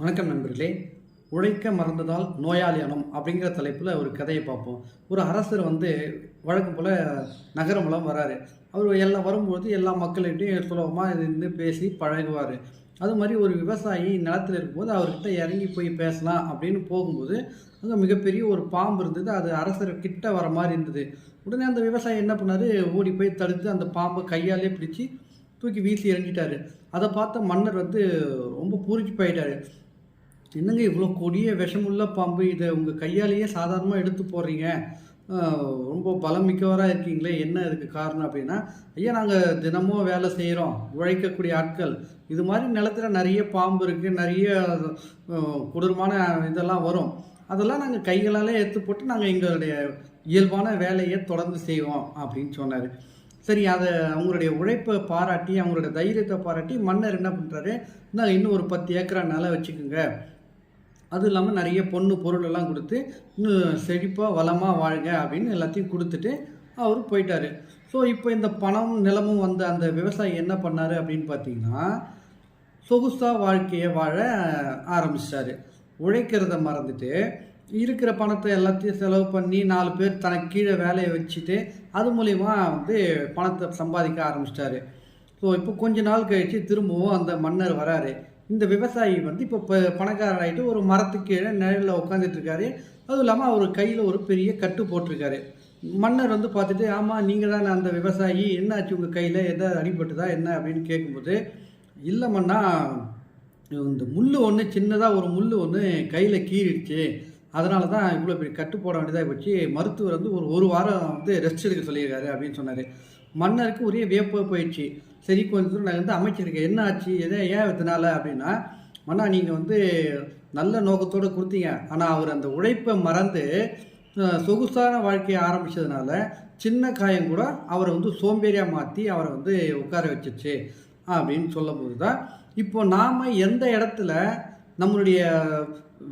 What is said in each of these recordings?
வணக்கம் நண்பர்களே. உழைக்க மறந்ததால் நோயாளியானம் அப்படிங்கிற தலைப்பில் ஒரு கதையை பார்ப்போம். ஒரு அரசர் வந்து வழக்கம் போல் நகரமெல்லாம் வராரு. அவர் எல்லாம் வரும்போது எல்லா மக்கள்கிட்டையும் சுலபமாக இருந்து பேசி பழகுவார். அது மாதிரி ஒரு விவசாயி நிலத்தில் இருக்கும்போது அவர்கிட்ட இறங்கி போய் பேசலாம் அப்படின்னு போகும்போது அங்கே மிகப்பெரிய ஒரு பாம்பு இருந்தது. அது அரசர் கிட்ட வர மாதிரி இருந்தது. உடனே அந்த விவசாயி என்ன பண்ணார்? ஓடி போய் தடுத்து அந்த பாம்பை கையாலே பிடிச்சி தூக்கி வீசி எறிஞ்சிட்டாரு அதை பார்த்த மன்னர் வந்து ரொம்ப பூரிச்சு போயிட்டாரு. என்னங்க இவ்வளோ கொடிய விஷமுள்ள பாம்பு? இதை உங்கள் கையாலேயே சாதாரணமாக எடுத்து போடுறீங்க. ரொம்ப பலம் மிக்கவராக இருக்கீங்களே என்ன இதுக்கு காரணம் அப்படின்னா ஐயா நாங்கள் தினமும் வேலை செய்கிறோம் உழைக்கக்கூடிய ஆட்கள். இது மாதிரி நிலத்துல நிறைய பாம்பு இருக்குது நிறைய கொடூரமான இதெல்லாம் வரும். அதெல்லாம் நாங்கள் கைகளாலே எடுத்து போட்டு நாங்கள் எங்களுடைய இயல்பான வேலையை தொடர்ந்து செய்வோம் அப்படின்னு சொன்னார். சரி அதை அவங்களுடைய உழைப்பை பாராட்டி அவங்களுடைய தைரியத்தை பாராட்டி மன்னர் என்ன பண்ணுறாரு நான் இன்னும் ஒரு பத்து ஏக்கரா நிலம் வச்சுக்கோங்க. அதுவும் இல்லாமல் நிறைய பொண்ணு பொருள் எல்லாம் கொடுத்து இன்னும் செழிப்பாக வளமாக வாழ்க அப்படின்னு எல்லாத்தையும் கொடுத்துட்டு அவர் போயிட்டார். ஸோ இப்போ இந்த பணம் நிலமும் வந்த அந்த விவசாயி என்ன பண்ணார் அப்படின்னு பார்த்தீங்கன்னா சொகுசாக வாழ்க்கையை வாழ ஆரம்பிச்சிட்டாரு. உழைக்கிறத மறந்துட்டு இருக்கிற பணத்தை எல்லாத்தையும் செலவு பண்ணி நாலு பேர் தனக்கு கீழே வேலையை வச்சுட்டு அது மூலிமா வந்து பணத்தை சம்பாதிக்க ஆரம்பிச்சிட்டாரு. ஸோ இப்போ கொஞ்ச நாள் கழித்து திரும்பவும் அந்த மன்னர் வராரு. இந்த விவசாயி வந்து இப்போ ப பணக்காரராயிட்டு ஒரு மரத்துக்கு கீழே நிழலில் உட்காந்துட்டு இருக்காரு அதுவும் இல்லாமல் அவர் கையில் ஒரு பெரிய கட்டு போட்டிருக்காரு. மன்னர் வந்து பார்த்துட்டு ஆமாம் நீங்கள் தான் அந்த விவசாயி. என்னாச்சு உங்கள் கையில்? எதாவது அடிபட்டுதா? என்ன? அப்படின்னு கேட்கும்போது இல்லை மன்னா இந்த முள் ஒன்று சின்னதாக ஒரு முள் ஒன்று கையில் கீறிடுச்சு. அதனால தான் இவ்வளோ பெரிய கட்டு போட வேண்டியதாக போச்சு. மருத்துவர் வந்து ஒரு ஒரு வாரம் வந்து ரெஸ்ட் எடுக்க சொல்லியிருக்காரு அப்படின்னு சொன்னார். மன்னருக்கு ஒரே வியப்பாக போயிடுச்சு. சரி கொஞ்ச தூரம் நான் வந்து அமைச்சிருக்கேன் என்ன ஆச்சு? எதை ஏன் இதனால அப்படின்னா மன்னா நீங்கள் வந்து நல்ல நோக்கத்தோடு கொடுத்தீங்க. ஆனால் அவர் அந்த உழைப்பை மறந்து சொகுசான வாழ்க்கையை ஆரம்பித்ததுனால சின்ன காயம் கூட அவரை வந்து சோம்பேறியாக மாற்றி அவரை வந்து உட்கார வச்சிச்சு அப்படின்னு சொல்லும்போது தான் இப்போ நாம் எந்த இடத்துல நம்மளுடைய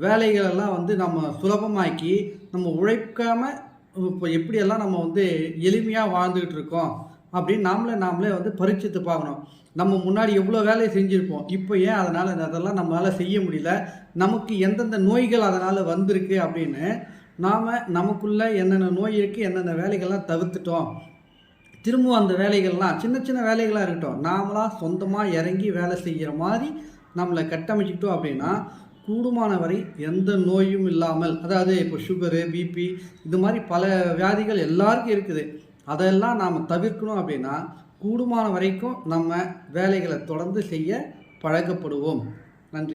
வேலைகளெல்லாம் வந்து நம்ம சுலபமாக்கி நம்ம உழைக்காமல் இப்போ எப்படியெல்லாம் நம்ம வந்து எளிமையாக வாழ்ந்துக்கிட்டு இருக்கோம் அப்படின்னு நாமளே நாமளே வந்து பரிச்சித்து பார்க்கணும். நம்ம முன்னாடி எவ்வளோ வேலையை செஞ்சுருப்போம். இப்போ ஏன் அதனால் அதெல்லாம் நம்மளால் செய்ய முடியல? நமக்கு எந்தெந்த நோய்கள் அதனால் வந்திருக்கு அப்படின்னு நாம் நமக்குள்ளே என்னென்ன நோய் இருக்குது என்னென்ன வேலைகள்லாம் தவிர்த்துட்டோம். திரும்பவும் அந்த வேலைகள்லாம் சின்ன சின்ன வேலைகளாக இருக்கட்டும். நாமளாக சொந்தமாக இறங்கி வேலை செய்கிற மாதிரி நம்மளை கட்டமைச்சிக்கிட்டோம் அப்படின்னா கூடுமான வரை எந்த நோயும் இல்லாமல் அதாவது இப்போ சுகரு பிபி இது மாதிரி பல வியாதிகள் எல்லாருக்கும் இருக்குது. அதெல்லாம் நாம் தவிர்க்கணும் அப்படின்னா கூடுமான வரைக்கும் நம்ம வேலைகளை தொடர்ந்து செய்ய பழக்கப்படுவோம்.